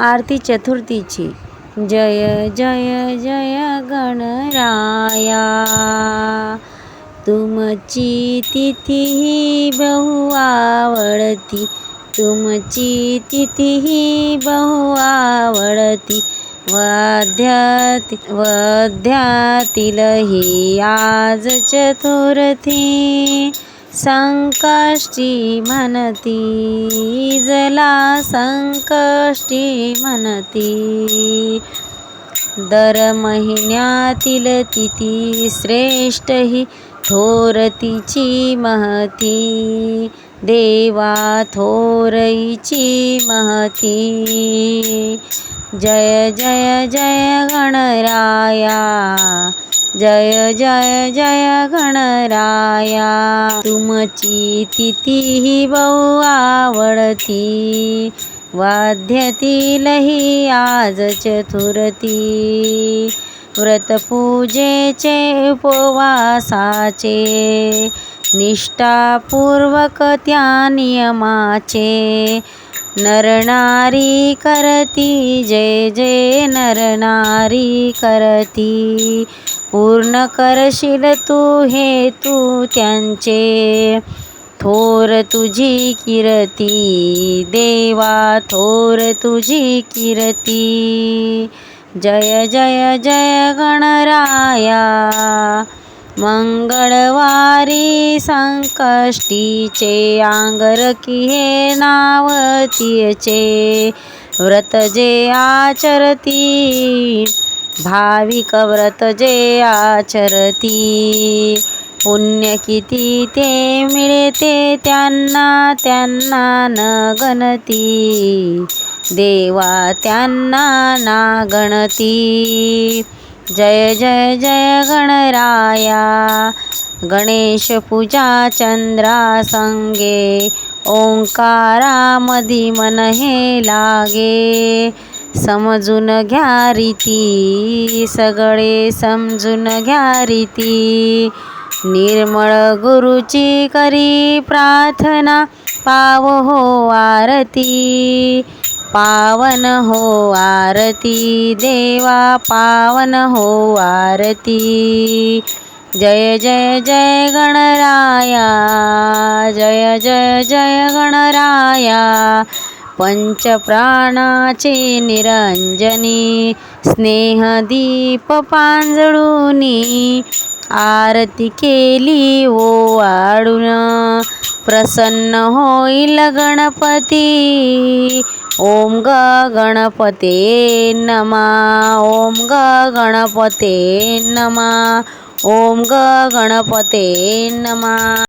आरती चतुर्थीची. जय जय जय गणराया. तुमची तिथी ही बहु आवडती. तुमची तिथी ही बहु आवडती. वध्याति वध्यातील ही आज चतुर्थी. संकष्टी म्हणती जला संकष्टी म्हणती. दर महिन्यातील तिथी श्रेष्ठ ही थोरतीची महती. देवा थोरईची महती. जय जय जय गणराया. जय जय जय गणराया. तुमची तिथी ही बहु आवडती. वाद्यातीलही आज चतुर्थी. व्रतपूजेचे उपवासाचे निष्ठापूर्वक त्या नियमाचे. नरनारी करती जय जय नरनारी करती. पूर्ण करशील तू हे तू त्यांचे. थोर तुझी किरती देवा थोर तुझी किरती. जय जय जय गणराया मंगळवारी संकष्टीचे आंगरकी हे नाव तिचे. व्रत जे आचरती भाविक व्रत जे आचरती. पुण्य किती ते मिळते त्यांना त्यांना न गणती. देवा त्यांना ना गणती. जय जय जय गणराया। गणेश पूजा चंद्रा संगे ओंकारामधी मन हे लागे। समजून घ्या रीती सगळे समजून घ्या रीती। निर्मळ गुरुची करी प्रार्थना पाव हो आरती। पावन हो आरती देवा पावन हो आरती. जय जय जय गणराया जय जय जय गणराया. पंचप्राणाचे निरंजनी स्नेहदीप पांजळूनी. आरती केली ओ आडून प्रसन्न होईल गणपती. ओम ग गणपते नमा ओम ग गणपते नमा ओम ग गणपते नमा.